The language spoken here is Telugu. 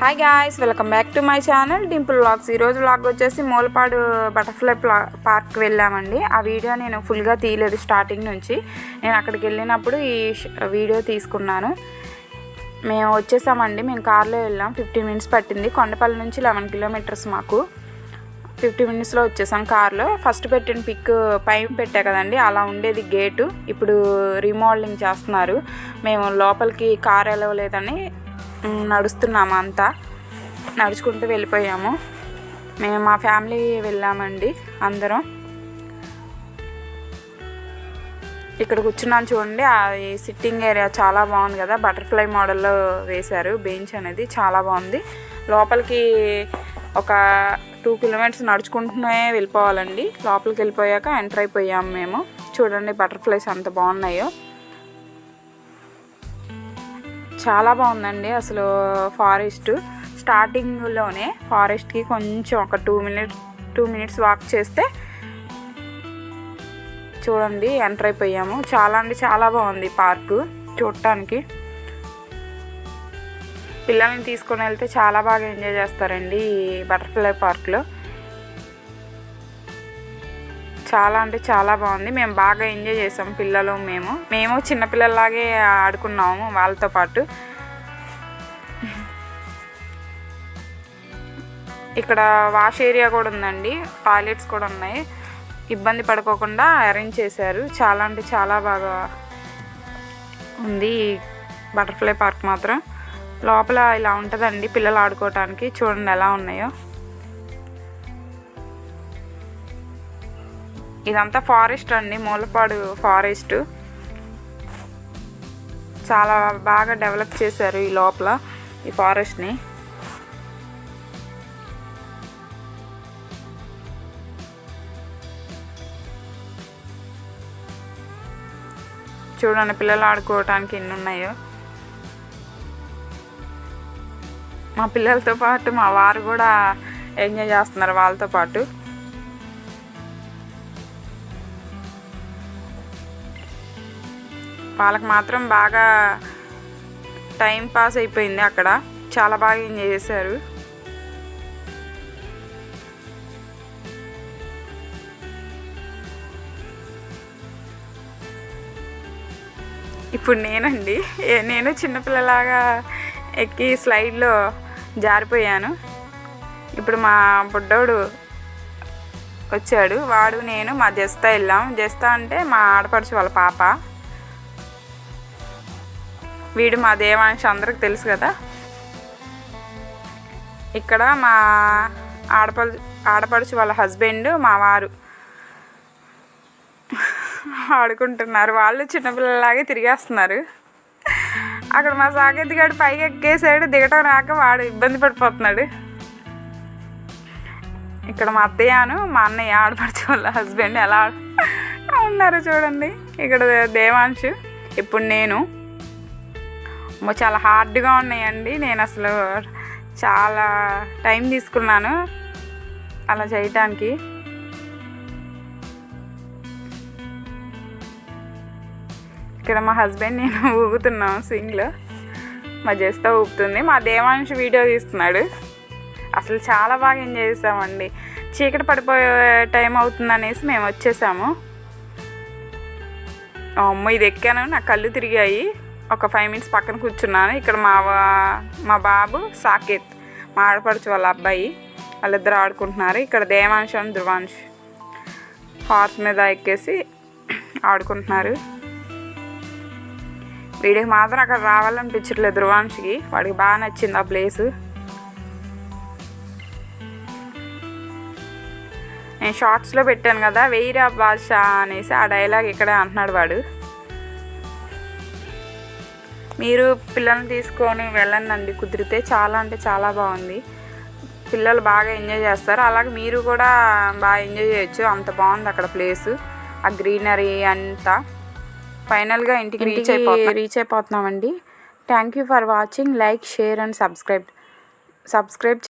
Hi guys welcome back to my channel Dimple vlogs ఈరోజు వ్లాగ్ వచ్చేసి మూలపాడు బటర్ఫ్లై ప్లా పార్క్ వెళ్ళామండి. ఆ వీడియో నేను ఫుల్గా తీయలేదు స్టార్టింగ్ నుంచి. నేను అక్కడికి వెళ్ళినప్పుడు ఈ వీడియో తీసుకున్నాను. మేము వచ్చేసామండి. మేము కార్లో వెళ్ళాం. ఫిఫ్టీన్ మినిట్స్ పట్టింది. కొండపల్లి నుంచి లెవెన్ కిలోమీటర్స్ మాకు. ఫిఫ్టీ మినిట్స్లో వచ్చేసాం కార్లో. ఫస్ట్ పెట్టిన పిక్ పైన పెట్టా కదండి. అలా ఉండేది గేటు ఇప్పుడు రీమోడలింగ్ చేస్తున్నారు. మేము లోపలికి కార్ వెళ్ళలేదని నడుస్తున్నాము అంతా. నడుచుకుంటూ వెళ్ళిపోయాము. మేము మా ఫ్యామిలీ వెళ్ళామండి అందరం. ఇక్కడ కూర్చున్నాను చూడండి ఆ సిట్టింగ్ ఏరియా చాలా బాగుంది కదా. బటర్ఫ్లై మోడల్లో వేశారు బెంచ్ అనేది చాలా బాగుంది. లోపలికి ఒక టూ కిలోమీటర్స్ నడుచుకుంటూనే వెళ్ళిపోవాలండి. లోపలికి వెళ్ళిపోయాక ఎంటర్ అయిపోయాము మేము. చూడండి బటర్ఫ్లైస్ అంత బాగున్నాయో. చాలా బాగుందండి అసలు ఫారెస్ట్. స్టార్టింగ్లోనే ఫారెస్ట్కి కొంచెం ఒక two minute two minutes walk చేస్తే చూడండి ఎంటర్ అయిపోయాము. చాలా అంటే చాలా బాగుంది పార్కు చూడటానికి. పిల్లల్ని తీసుకొని వెళ్తే చాలా బాగా ఎంజాయ్ చేస్తారండి ఈ బటర్ఫ్లై పార్క్లో. చాలా అంటే చాలా బాగుంది. మేము బాగా ఎంజాయ్ చేసాం పిల్లలు మేము. మేము చిన్నపిల్లలాగే ఆడుకున్నాము వాళ్ళతో పాటు. ఇక్కడ వాష్ ఏరియా కూడా ఉందండి. టాయిలెట్స్ కూడా ఉన్నాయి. ఇబ్బంది పడుకోకుండా అరేంజ్ చేశారు. చాలా అంటే చాలా బాగా ఉంది. బటర్ఫ్లై పార్క్ మాత్రం. లోపల ఇలా ఉంటుందండి పిల్లలు ఆడుకోవటానికి. చూడండి ఎలా ఉన్నాయో. ఇదంతా ఫారెస్ట్ అండి మూలపాడు ఫారెస్ట్. చాలా బాగా డెవలప్ చేశారు ఈ లోపల ఈ ఫారెస్ట్ని. చూడండి పిల్లలు ఆడుకోవటానికి ఎన్ని ఉన్నాయో. మా పిల్లలతో పాటు మా వారు కూడా ఎంజాయ్ చేస్తున్నారు వాళ్ళతో పాటు. వాళ్ళకి మాత్రం బాగా టైం పాస్ అయిపోయింది అక్కడ. చాలా బాగా ఎంజాయ్ చేశారు. ఇప్పుడు నేనండి. నేను చిన్నపిల్లలాగా ఎక్కి స్లైడ్లో జారిపోయాను. ఇప్పుడు మా బుడ్డోడు వచ్చాడు. వాడు నేను మా జస్తా వెళ్ళాం. జస్తా అంటే మా ఆడపడుచు వాళ్ళ పాప. వీడు మా దేవాంశ అందరికి తెలుసు కదా. ఇక్కడ మా ఆడపడు ఆడపడుచు వాళ్ళ హస్బెండ్ మా వారు. ఆడుకుంటున్నారు. వాళ్ళు చిన్నపిల్లలాగే తిరిగేస్తున్నారు. అక్కడ మా సాకేత్ పైకి ఎక్కేసాడు దిగటం రాక వాడు ఇబ్బంది పడిపోతున్నాడు. ఇక్కడ మా అత్తయ్యను మా అన్నయ్య ఆడపడుచు వాళ్ళ హస్బెండ్ ఎలా ఉన్నారు చూడండి. ఇక్కడ దేవాంశు ఇప్పుడు నేను. చాలా హార్డ్గా ఉన్నాయండి. నేను అసలు చాలా టైం తీసుకున్నాను అలా చేయటానికి. ఇక్కడ మా హస్బెండ్ నేను ఊగుతున్నాం స్వింగ్లో. మా జస్తా ఊపుతుంది మా దేవాంశ్ వీడియో తీస్తున్నాడు. అసలు చాలా బాగా ఎంజాయ్ చేసామండి. చీకటి పడిపోయే టైం అవుతుంది అనేసి మేము వచ్చేసాము. అమ్మ ఇది ఎక్కాను. నా కళ్ళు తిరిగాయి. ఒక ఫైవ్ మినిట్స్ పక్కన కూర్చున్నాను. ఇక్కడ మా మా బాబు సాకేత్ మా ఆడపడుచు వాళ్ళ అబ్బాయి వాళ్ళిద్దరు ఆడుకుంటున్నారు. ఇక్కడ దేవాంశ్ అని ధ్రువాంశ్ హార్స్ మీద ఎక్కేసి ఆడుకుంటున్నారు. వీడికి మాత్రం అక్కడ రావాలనిపించట్లేదు ధ్రువాంశ్కి వాడికి బాగా నచ్చింది ఆ ప్లేస్ నేను షార్ట్స్లో పెట్టాను కదా వెయ్యిరా బాద్షా అనేసి ఆ డైలాగ్ ఇక్కడే అంటున్నాడు వాడు. మీరు పిల్లల్ని తీసుకొని వెళ్ళండి కుదిరితే చాలా అంటే చాలా బాగుంది. పిల్లలు బాగా ఎంజాయ్ చేస్తారు. అలాగే మీరు కూడా బాగా ఎంజాయ్ చేయొచ్చు. అంత బాగుంది అక్కడ ప్లేస్. ఆ గ్రీనరీ అంతా. ఫైనల్గా ఇంటికి రీచ్ అయిపోతున్నాం. Reach అయిపోతున్నామండి. Thank you for watching like share and subscribe subscribe